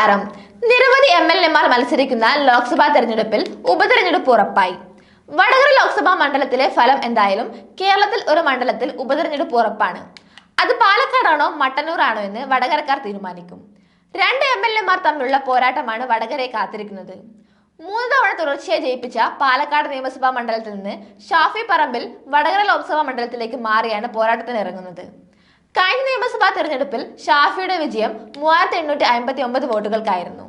നമസ്കാരം നിരവധി M L എമാർ മത്സരിക്കുന്ന ലോക്സഭാ തെരഞ്ഞെടുപ്പിൽ ഉപതെരഞ്ഞെടുപ്പ് ഉറപ്പായി. വടകര ലോക്സഭാ മണ്ഡലത്തിലെ ഫലം എന്തായാലും കേരളത്തിൽ ഒരു മണ്ഡലത്തിൽ ഉപതെരഞ്ഞെടുപ്പ് ഉറപ്പാണ്. അത് പാലക്കാടാണോ മട്ടന്നൂറാണോ എന്ന് വടകരക്കാർ തീരുമാനിക്കും. രണ്ട് എം എൽ എമാർ തമ്മിലുള്ള പോരാട്ടമാണ് വടകരയെ കാത്തിരിക്കുന്നത്. മൂന്ന് തവണ തുടർച്ചയായി ജയിപ്പിച്ച പാലക്കാട് നിയമസഭാ മണ്ഡലത്തിൽ നിന്ന് ഷാഫി പറമ്പിൽ വടകര ലോക്സഭാ മണ്ഡലത്തിലേക്ക് മാറിയാണ് പോരാട്ടത്തിന് ഇറങ്ങുന്നത് കഴിഞ്ഞ നിയമസഭാ തെരഞ്ഞെടുപ്പിൽ ഷാഫിയുടെ വിജയം മൂവായിരത്തി എണ്ണൂറ്റി അമ്പത്തി ഒമ്പത് വോട്ടുകൾക്കായിരുന്നു.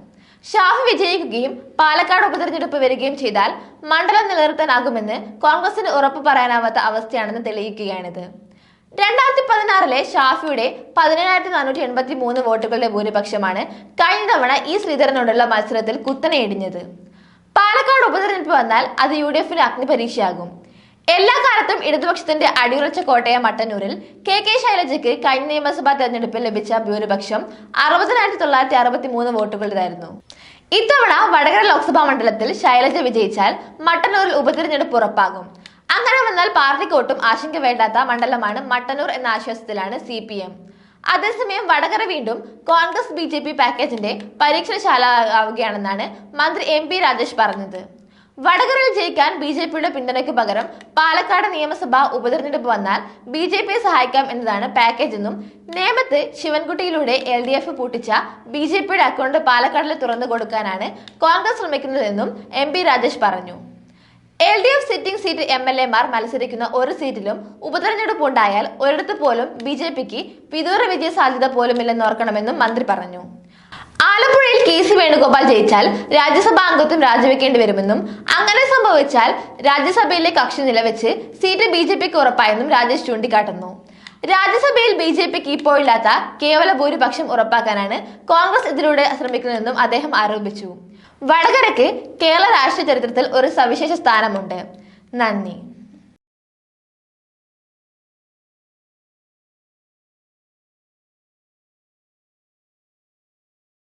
ഷാഫി വിജയിക്കുകയും പാലക്കാട് ഉപതെരഞ്ഞെടുപ്പ് വരികയും ചെയ്താൽ മണ്ഡലം നിലനിർത്താനാകുമെന്ന് കോൺഗ്രസിന് ഉറപ്പ് പറയാനാവാത്ത അവസ്ഥയാണെന്ന് തെളിയിക്കുകയാണിത്. രണ്ടായിരത്തി പതിനാറിലെ ഷാഫിയുടെ പതിനേഴായിരത്തി നാനൂറ്റി എൺപത്തി മൂന്ന് വോട്ടുകളുടെ ഭൂരിപക്ഷമാണ് കഴിഞ്ഞ തവണ ഈ ശ്രീധരനോടുള്ള മത്സരത്തിൽ കുത്തനെ ഇടിഞ്ഞത്. പാലക്കാട് ഉപതെരഞ്ഞെടുപ്പ് വന്നാൽ അത് യു ഡി എഫിന് അഗ്നിപരീക്ഷയാകും. എല്ലാ കാലത്തും ഇടതുപക്ഷത്തിന്റെ അടിയുറച്ച കോട്ടയ മട്ടന്നൂരിൽ കെ കെ ശൈലജയ്ക്ക് കഴിഞ്ഞ നിയമസഭാ തെരഞ്ഞെടുപ്പിൽ ലഭിച്ച ഭൂരിപക്ഷം അറുപതിനായിരത്തി തൊള്ളായിരത്തി അറുപത്തി മൂന്ന് വോട്ടുകളുടേതായിരുന്നു. ഇത്തവണ വടകര ലോക്സഭാ മണ്ഡലത്തിൽ ശൈലജ വിജയിച്ചാൽ മട്ടന്നൂരിൽ ഉപതിരഞ്ഞെടുപ്പ് ഉറപ്പാകും. അങ്ങനെ വന്നാൽ പാർട്ടിക്ക് ഒട്ടും ആശങ്ക വേണ്ടാത്ത മണ്ഡലമാണ് മട്ടന്നൂർ എന്ന ആശ്വാസത്തിലാണ് സി പി എം. അതേസമയം വടകര വീണ്ടും കോൺഗ്രസ് ബി ജെ പി പാക്കേജിന്റെ പരീക്ഷണശാല ആവുകയാണെന്നാണ് മന്ത്രി എം പി രാജേഷ് പറഞ്ഞത്. വടകരയിൽ ജയിക്കാൻ ബി ജെ പിയുടെ പിന്തുണയ്ക്ക് പകരം പാലക്കാട് നിയമസഭാ ഉപതെരഞ്ഞെടുപ്പ് വന്നാൽ ബി ജെ പിയെ സഹായിക്കാം എന്നതാണ് പാക്കേജ് എന്നും നേമത്ത് ശിവൻകുട്ടിയിലൂടെ എൽ ഡി എഫ് പൂട്ടിച്ച ബി ജെ പിയുടെ അക്കൗണ്ട് പാലക്കാടിൽ തുറന്നു കൊടുക്കാനാണ് കോൺഗ്രസ് ശ്രമിക്കുന്നതെന്നും എം പി രാജേഷ് പറഞ്ഞു. L D F sitting seat M L എമാർ മത്സരിക്കുന്ന ഒരു സീറ്റിലും ഉപതെരഞ്ഞെടുപ്പ് ഉണ്ടായാൽ ഒരിടത്ത് പോലും ബി ജെ പിക്ക് വിദൂര വിജയ സാധ്യത പോലുമില്ലെന്ന് ഓർക്കണമെന്നും മന്ത്രി പറഞ്ഞു. ആലപ്പുഴയിൽ കെ വേണുഗോപാൽ ജയിച്ചാൽ രാജ്യസഭാ അംഗത്വം രാജിവെക്കേണ്ടി വരുമെന്നും അങ്ങനെ സംഭവിച്ചാൽ രാജ്യസഭയിലെ കക്ഷി നിലവെച്ച് സീറ്റ് ബി ജെ പിക്ക് ഉറപ്പായെന്നും രാജേഷ് ചൂണ്ടിക്കാട്ടുന്നു. രാജ്യസഭയിൽ ബി ജെ പിക്ക് ഇപ്പോഴില്ലാത്ത കേവല ഭൂരിപക്ഷം ഉറപ്പാക്കാനാണ് കോൺഗ്രസ് ഇതിലൂടെ ശ്രമിക്കുന്നതെന്നും അദ്ദേഹം ആരോപിച്ചു. വടകരയ്ക്ക് കേരള രാഷ്ട്രീയ ചരിത്രത്തിൽ ഒരു സവിശേഷ സ്ഥാനമുണ്ട്. നന്ദി.